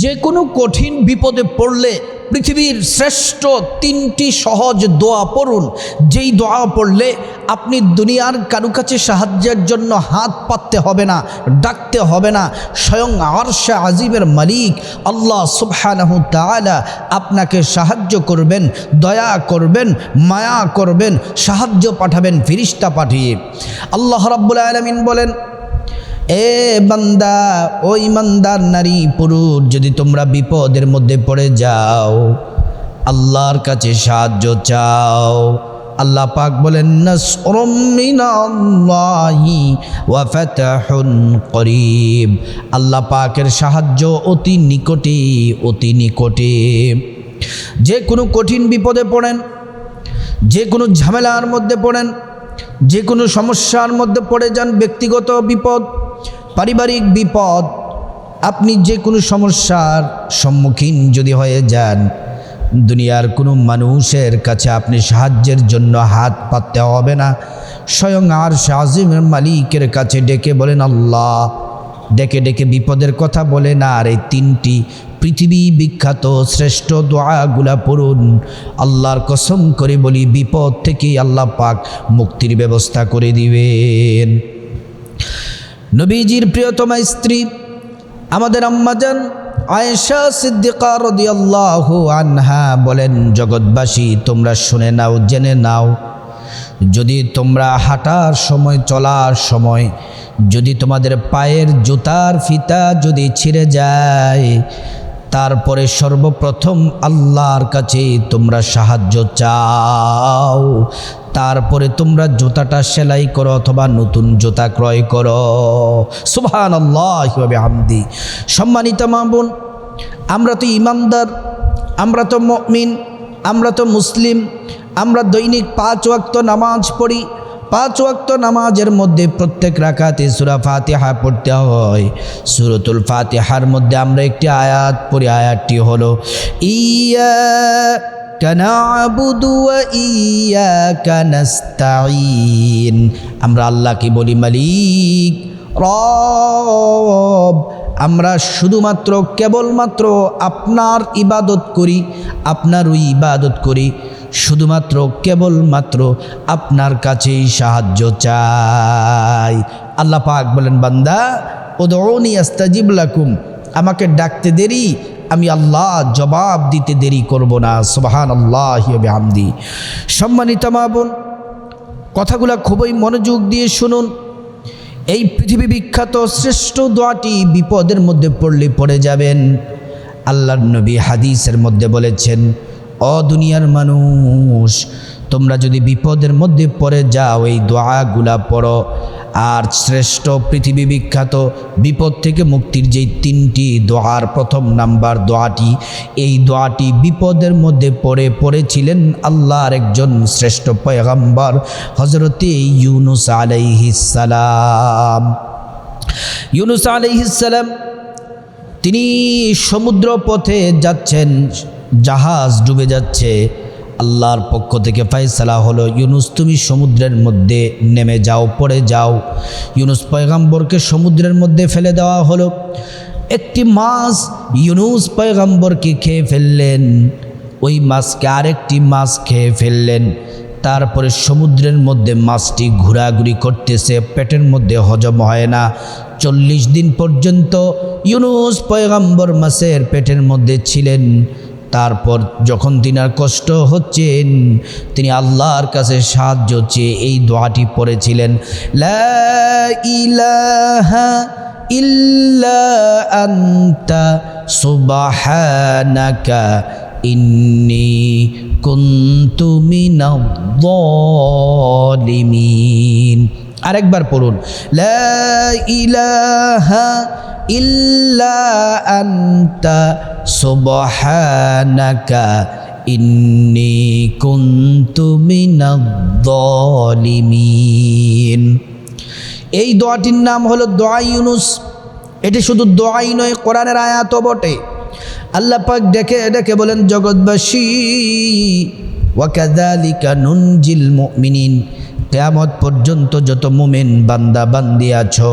যে কোনো কঠিন বিপদে পড়লে পৃথিবীর শ্রেষ্ঠ তিনটি সহজ দোয়া পড়ুন। যেই দোয়া পড়লে আপনি দুনিয়ার কারু কাছে সাহায্যের জন্য হাত পাততে হবে না, ডাকতে হবে না। স্বয়ং আরশা আজিমের মালিক আল্লাহ সুবহানাহু তাআলা আপনাকে সাহায্য করবেন, দয়া করবেন, মায়া করবেন, সাহায্য পাঠাবেন, ফিরিস্তা পাঠিয়ে। আল্লাহ রাব্বুল আলামিন বলেন এ বান্দা ও ইমানদার নারী পুরুষ যদি তোমরা বিপদের মধ্যে পড়ে যাও, আল্লাহর কাছে সাহায্য চাও। আল্লাহ পাক বলেন করিব। আল্লাহ পাকের সাহায্য অতি নিকটে অতি নিকটে। যে কোনো কঠিন বিপদে পড়েন, যে কোনো ঝামেলার মধ্যে পড়েন, যে কোনো সমস্যার মধ্যে পড়ে যান ব্যক্তিগত বিপদ পারিবারিক বিপদ, আপনি যে কোনো সমস্যার সম্মুখীন যদি হয়ে যান, দুনিয়ার কোনো মানুষের কাছে আপনি সাহায্যের জন্য হাত পাততে হবে না। স্বয়ং আর শাহিমের মালিকের কাছে ডেকে বলেন, আল্লাহ। ডেকে ডেকে বিপদের কথা বলেন আর এই তিনটি পৃথিবী বিখ্যাত শ্রেষ্ঠ দোয়াগুলা পড়ুন। আল্লাহর কসম করে বলি, বিপদ থেকে আল্লাহ পাক মুক্তির ব্যবস্থা করে দিবেন। নবীজির প্রিয়তমা স্ত্রী, আমাদের আম্মাজান আয়েশা সিদ্দিকা রদিয়াল্লাহু আনহা বলেন, জগৎবাসী, তোমরা শুনে নাও, জেনে নাও। যদি তোমরা হাঁটার সময়, চলার সময়, যদি তোমাদের পায়ের জুতার ফিতা যদি ছিঁড়ে যায় তারপরে সর্বপ্রথম আল্লাহর কাছে তোমরা সাহায্য চাও। তারপরে তোমরা জুতাটা সেলাই করো অথবা নতুন জুতা ক্রয় করো। সুবহান আল্লাহ হামদি সম্মানিত মামুন আমরা তো ইমানদার, আমরা তো মমিন, আমরা তো মুসলিম, আমরা দৈনিক পাঁচ ওয়াক্ত নামাজ পড়ি পাঁচ ওয়াক্ত নামাজের মধ্যে প্রত্যেক রাখাতে সুরা ফাতিহা পড়তে হয়। সুরতুল ফাতিহার মধ্যে আমরা একটি আয়াত পড়ি। আয়াতটি হলো ইয়া আমরা আল্লাহকে বলি মালিক, রব, আমরা শুধুমাত্র, কেবলমাত্র আপনার ইবাদত করি আপনারই ইবাদত করি। শুধুমাত্র কেবলমাত্র আপনার কাছেই সাহায্য চাই। আল্লাহ পাক বলেন, বান্দা ওদৌনি আস্তাজিব লাকুম। আমাকে ডাকতে দেরি, আমি আল্লাহ জবাব দিতে দেরি করব না। সুবাহান আল্লাহ আমদি সম্মানিত মা বোন, কথাগুলো খুবই মনোযোগ দিয়ে শুনুন। এই পৃথিবী বিখ্যাত শ্রেষ্ঠ দোয়াটি বিপদের মধ্যে পড়লে পড়ে যাবেন। আল্লাহ নবী হাদিসের মধ্যে বলেছেন অ দুনিয়ার মানুষ, তোমরা যদি বিপদের মধ্যে পড়ে যাও, এই দোয়াগুলা পড়ো। আর শ্রেষ্ঠ পৃথিবী বিখ্যাত বিপদ থেকে মুক্তির যেই তিনটি দোয়ার প্রথম নাম্বার দোয়াটি, এই দোয়াটি বিপদের মধ্যে পড়ে পড়েছিলেন আল্লাহর একজন শ্রেষ্ঠ পয়গাম্বর হজরতে ইউনুস আলাইহিসালাম ইউনুস আলাইহিসালাম তিনি সমুদ্র পথে যাচ্ছেন। জাহাজ ডুবে যাচ্ছে। আল্লাহর পক্ষ থেকে ফাইসালা হলো, ইউনুস তুমি সমুদ্রের মধ্যে নেমে যাও, পড়ে যাও। ইউনুস পয়গাম্বরকে সমুদ্রের মধ্যে ফেলে দেওয়া হলো। একটি মাছ ইউনুস পয়গাম্বরকে খেয়ে ফেললেন। ওই মাছকে আরেকটি মাছ খেয়ে ফেললেন। তারপরে সমুদ্রের মধ্যে মাছটি ঘোরাঘুরি করতেছে, পেটের মধ্যে হজম হয় না। চল্লিশ দিন পর্যন্ত ইউনুস পয়গাম্বর মাছের পেটের মধ্যে ছিলেন। তারপর যখন তিনার কষ্ট হচ্ছেন, তিনি আল্লাহর কাছে সাহায্য চেয়ে এই দোয়াটি পড়েছিলেন ইল্লা আন্তা ইন্নি আরেকবার পড়ুন। লা ইলাহা ইল্লা আন্তা ইন্নি কুনতু এই দোয়াটির নাম হলো দোয়া ইউনুস। এটি শুধু দোয়াই নয়, কোরআনের আয়াত বটে। আল্লাহ পাক ডেকে ডেকে বলেন, জগৎবাসী ওয়াকাদালিকা নুনজিল মুমিনিন। কেয়ামত পর্যন্ত যত মুমেন বান্দা বান্দি আছো,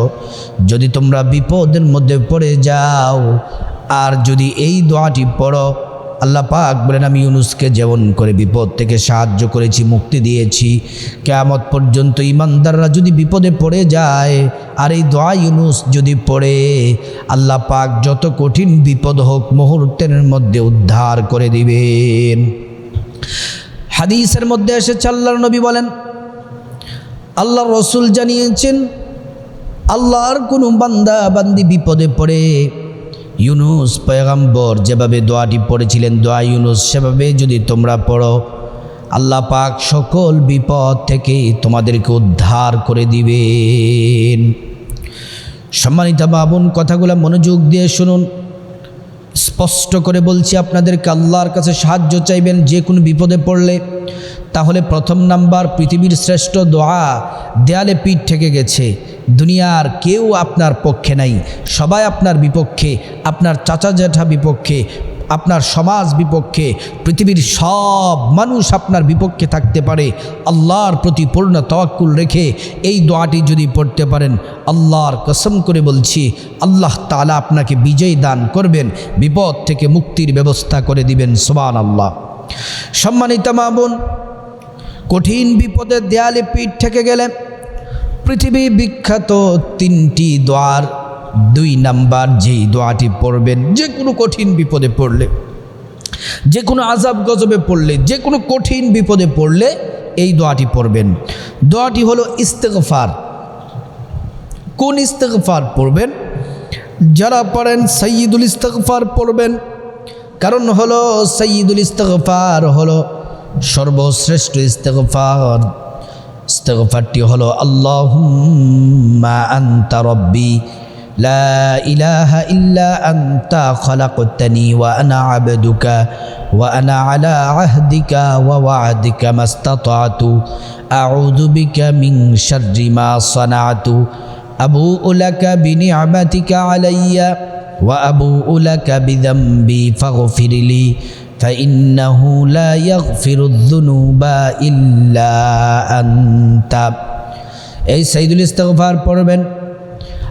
যদি তোমরা বিপদের মধ্যে পড়ে যাও, আর যদি এই দোয়াটি পড়ো, আল্লাহ পাক বলেন, আমি ইউনুসকে যেমন করে বিপদ থেকে সাহায্য করেছি, মুক্তি দিয়েছি, কেয়ামত পর্যন্ত ইমানদাররা যদি বিপদে পড়ে যায়, আর এই দোয়া ইউনুস যদি পড়ে, আল্লাহ পাক যত কঠিন বিপদ হোক মুহূর্তের মধ্যে উদ্ধার করে দিবেন। হাদিসের মধ্যে এসেছে, আল্লাহর নবী বলেন আল্লাহ রসুল জানিয়েছেন, আল্লাহর কোনো বান্দা বান্দি বিপদে পড়ে। ইউনুস পয়গাম্বর যেভাবে দোয়াটি পড়েছিলেন, দোয়া ইউনুস সেভাবে যদি তোমরা পড়ো, আল্লাহ পাক সকল বিপদ থেকে তোমাদেরকে উদ্ধার করে দিবেন। সম্মানিত বাবুন কথাগুলো মনোযোগ দিয়ে শুনুন। স্পষ্ট করে বলছি, আপনাদেরকে আল্লাহর কাছে সাহায্য চাইবেন যে কোনো বিপদে পড়লে। তাহলে প্রথম নাম্বার, পৃথিবীর শ্রেষ্ঠ দোয়া দেয়ালে পিঠ থেকে গেছে। দুনিয়ার কেউ আপনার পক্ষে নাই। সবাই আপনার বিপক্ষে, আপনার চাচা জ্যাঠা বিপক্ষে আপনার সমাজ বিপক্ষে, পৃথিবীর সব মানুষ আপনার বিপক্ষে থাকতে পারে। আল্লাহর প্রতি পূর্ণ তওয়াক্কুল রেখে এই দোয়াটি যদি পড়তে পারেন, আল্লাহর কসম করে বলছি, আল্লাহ তালা আপনাকে বিজয় দান করবেন, বিপদ থেকে মুক্তির ব্যবস্থা করে দিবেন সোবান আল্লাহ সম্মানিত মা বোন, কঠিন বিপদের দেয়ালে পিঠ থেকে গেলে পৃথিবী বিখ্যাত তিনটি দোয়ার দুই নাম্বার যেই দোয়াটি পড়বেন, যে কোনো কঠিন বিপদে পড়লে, যে কোনো আজাব গজবে পড়লে, যে কোনো কঠিন বিপদে পড়লে এই দোয়াটি পড়বেন। দোয়াটি হলো ইস্তেগফার। কোন ইস্তেগফার পড়বেন? যারা পড়েন সৈয়দুল ইস্তেগফার পড়বেন। কারণ হলো সৈয়দুল ইস্তেগফার হলো সর্বশ্রেষ্ঠ ইস্তেগফার। ইস্তেগফারটি হলো আল্লাহুম্মা আনতা لا إله إلا أنت خلقتني وأنا عبدك وأنا على عهدك ووعدك ما استطعت أعوذ بك من شر ما صنعت أبوء لك بنعمتك علي وأبوء لك بذنبي فاغفر لي فإنه لا يغفر الذنوب إلا أنت এই সাইদুল ইস্তগফার পড়বেন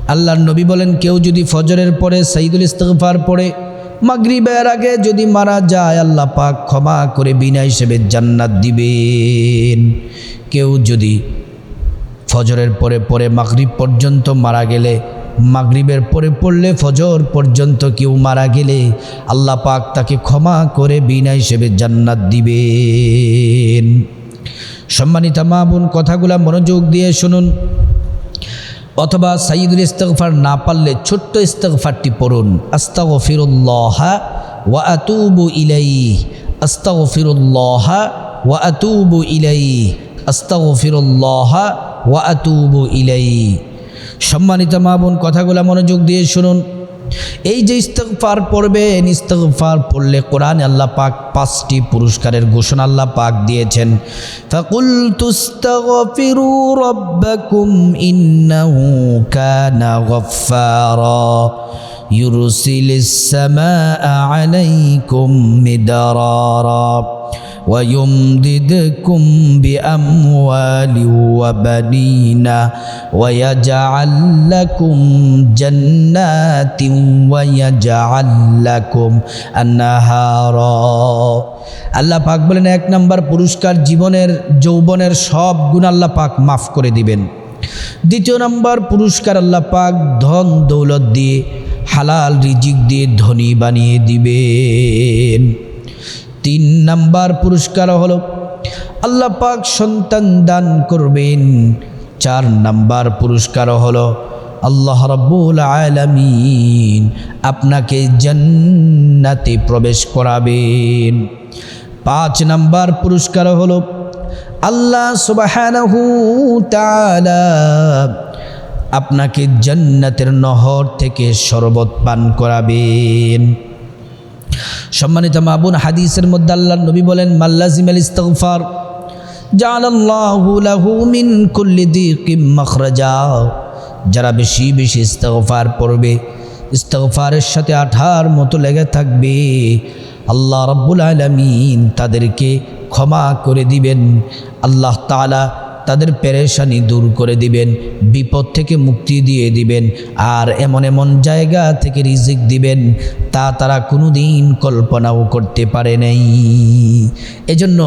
আল্লাহর নবী বলেন, কেউ যদি ফজরের পরে সাইদুল ইস্তফার পড়ে, মাগরিবের আগে যদি মারা যায়, আল্লাহ পাক ক্ষমা করে বিনা হিসেবে জান্নাত দিবেন। কেউ যদি ফজরের পরে পরে মাগরিব পর্যন্ত মারা গেলে, মাগরিবের পরে পড়লে, ফজর পর্যন্ত কেউ মারা গেলে, আল্লাহ পাক তাকে ক্ষমা করে বিনা হিসেবে জান্নাত দিবেন। সম্মানিতা মা বোন, কথাগুলা মনোযোগ দিয়ে শুনুন। অথবা সাইদুল ইস্তফার না পারলে ছোট্ট ইস্তফারটি পড়ুন। আস্তাগ ফিরুল্লাহ ওয়া আতুবু ইলাই আস্তাগ ফিরুল্লাহ ওয়া আতুবু ইলাই আস্তাগ ফিরুল্লাহ ওয়া আতুবু ইলাই সম্মানিত মা বোন, কথাগুলো মনোযোগ দিয়ে শুনুন। এই যে ইস্তগফার পড়বেন, ইস্তগফার পড়লে কোরআনে আল্লাহ পাক পাঁচটি পুরস্কারের ঘোষণা আল্লাহ পাক দিয়েছেন। ফাকুল তুস্তাগফিরু রাব্বাকুম ইন্নাহু কানা গফফারা। ইউরসিলিস সামাআ আলাইকুম মিদরারা। ويمددكم بأموال وبنين ويجعل لكم جنات ويجعل لكم أنهارا আল্লাহ পাক বলেন এক নম্বর পুরস্কার জীবনের যৌবনের সব গুণ আল্লাহ পাক মাফ করে দিবেন দ্বিতীয় নম্বর পুরস্কার আল্লাহ পাক ধন দৌলত দিয়ে হালাল রিজিক দিয়ে ধনী বানিয়ে দিবেন তিন নাম্বার পুরস্কার হলো, আল্লাহ পাক সন্তান দান করবেন। চার নাম্বার পুরস্কার হলো, আল্লাহ রব্বুল আলামিন আপনাকে জান্নাতে প্রবেশ করাবেন। পাঁচ নাম্বার পুরস্কার হলো, আল্লাহ তাআলা আপনাকে জান্নাতের নহর থেকে শরবত পান করাবেন। সম্মানিত মাবুন হাদিসের মধ্যে আল্লাহ নবী বলেন মাল্লাজিম আল মাখরাজা। যারা বেশি বেশি ইস্তগফার পড়বে, ইস্তগফারের সাথে আঠার মতো লেগে থাকবে। আল্লাহ রাব্বুল আলামিন তাদেরকে ক্ষমা করে দিবেন। আল্লাহ তাআলা তাদের পেরেশানি দূর করে দিবেন, বিপদ থেকে মুক্তি দিয়ে দিবেন, আর এমন এমন জায়গা থেকে রিজিক দিবেন, তা তারা কোনো দিন কল্পনাও করতে পারে নাই। এজন্য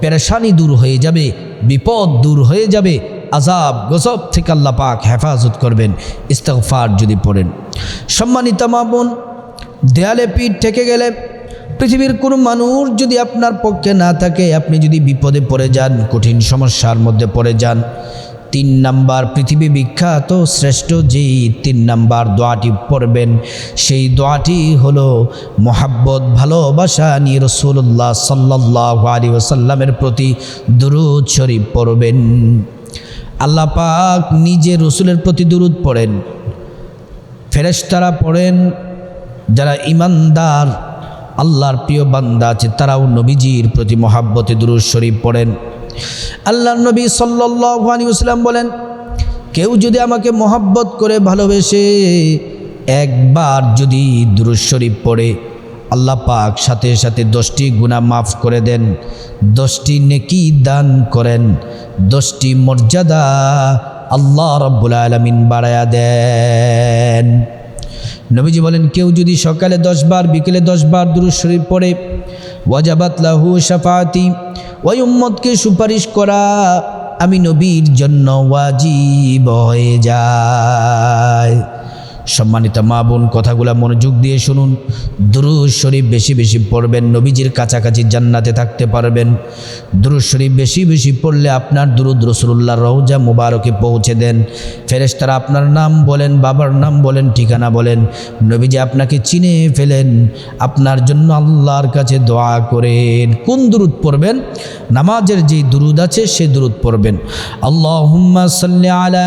পেরেশানি দূর হয়ে যাবে, বিপদ দূর হয়ে যাবে আজাব গজব থেকে আল্লাহ পাক হেফাজত করবেন ইস্তফার যদি পড়েন। সম্মানিত মা বোন, দেয়ালে পিঠ থেকে গেলে পৃথিবীর কোনো মানুষ যদি আপনার পক্ষে না থাকে, আপনি যদি বিপদে পড়ে যান, কঠিন সমস্যার মধ্যে পড়ে যান, তিন নাম্বার পৃথিবী বিখ্যাত, শ্রেষ্ঠ যেই তিন নাম্বার দোয়াটি পড়বেন, সেই দোয়াটি হলো মোহাব্বত, ভালোবাসা নিয়ে রসুল্লাহ সাল্লাহ আলী ওসাল্লামের প্রতি দুরুদ শরীফ পড়বেন। আল্লাহ পাক নিজে রসুলের প্রতি দুরুদ পড়েন। ফেরেশতারা পড়েন, যারা ইমানদার আল্লাহর প্রিয় বান্দা আছে, তারাও নবীজির প্রতি মহাব্বতে দুরুদ শরীফ পড়েন। আল্লাহর নবী ওয়াসাল্লাম বলেন, কেউ যদি আমাকে মহাব্বত করে ভালোবেসে একবার যদি দুরুদ শরীফ পড়ে, আল্লাহ পাক সাথে সাথে দশটি গুণা মাফ করে দেন, দশটি নেকি দান করেন, দশটি মর্যাদা আল্লাহ রব্বুল আলমিন বাড়ায়া দেন। নবীজি বলেন, কেউ যদি সকালে দশ বার বিকেলে দশ বার দুরুদ শরীফ পড়ে, ওয়াজাবাত লাহু সাফাতি ওই উম্মতকে সুপারিশ করা আমি নবীর জন্য ওয়াজিব হয়ে যায়। সম্মানিত মা বোন, কথাগুলো মনোযোগ দিয়ে শুনুন। দুরুদ শরীফ বেশি বেশি পড়বেন, নবীজির কাছাকাছি জান্নাতে থাকতে পারবেন। দুরুদ শরীফ বেশি বেশি পড়লে আপনার দুরুদ রসুল্লাহ রৌজা মুবারকে পৌঁছে দেন। ফেরেশতারা আপনার নাম বলেন, বাবার নাম বলেন, ঠিকানা বলেন। নবীজি আপনাকে চিনে ফেলেন, আপনার জন্য আল্লাহর কাছে দোয়া করেন। কোন দুরুদ পড়বেন? নামাজের যে দুরুদ আছে সে দুরুদ পড়বেন। আল্লাহ সাল্লি আলা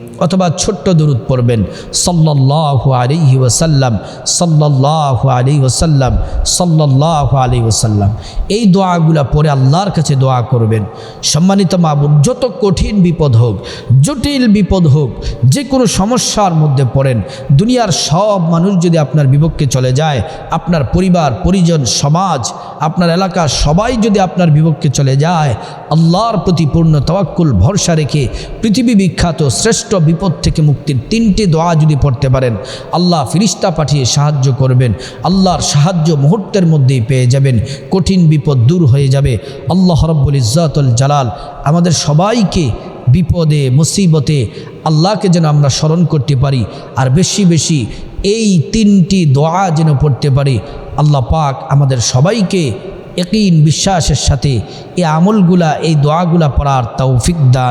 অথবা ছোট্ট দরুদ পড়বেন। সাল্লাহ আলিহি ওসাল্লাম সাল্লাহ আলি ওসাল্লাম সাল্লাহ আলি ওসাল্লাম এই দোয়াগুলা পরে আল্লাহর কাছে দোয়া করবেন। সম্মানিত মাবুদ যত কঠিন বিপদ হোক, জটিল বিপদ হোক যে কোনো সমস্যার মধ্যে পড়েন, দুনিয়ার সব মানুষ যদি আপনার বিপক্ষে চলে যায়, আপনার পরিবার, পরিজন, সমাজ, আপনার এলাকার সবাই যদি আপনার বিপক্ষে চলে যায়, আল্লাহর প্রতি পূর্ণ তওয়াক্কুল, ভরসা রেখে পৃথিবী বিখ্যাত, শ্রেষ্ঠ বিপদ থেকে মুক্তির তিনটি দোয়া যদি পড়তে পারেন, আল্লাহ ফিরিস্তা পাঠিয়ে সাহায্য করবেন। আল্লাহর সাহায্য মুহূর্তের মধ্যেই পেয়ে যাবেন, কঠিন বিপদ দূর হয়ে যাবে। আল্লাহ রব্বুল ইজ্জাতুল জালাল আমাদের সবাইকে বিপদে, মুসিবতে আল্লাহকে যেন আমরা স্মরণ করতে পারি আর বেশি বেশি এই তিনটি দোয়া যেন পড়তে পারি। আল্লাহ পাক আমাদের সবাইকে একই বিশ্বাসের সাথে এই আমলগুলা, এই দোয়াগুলা পড়ার তৌফিক দান।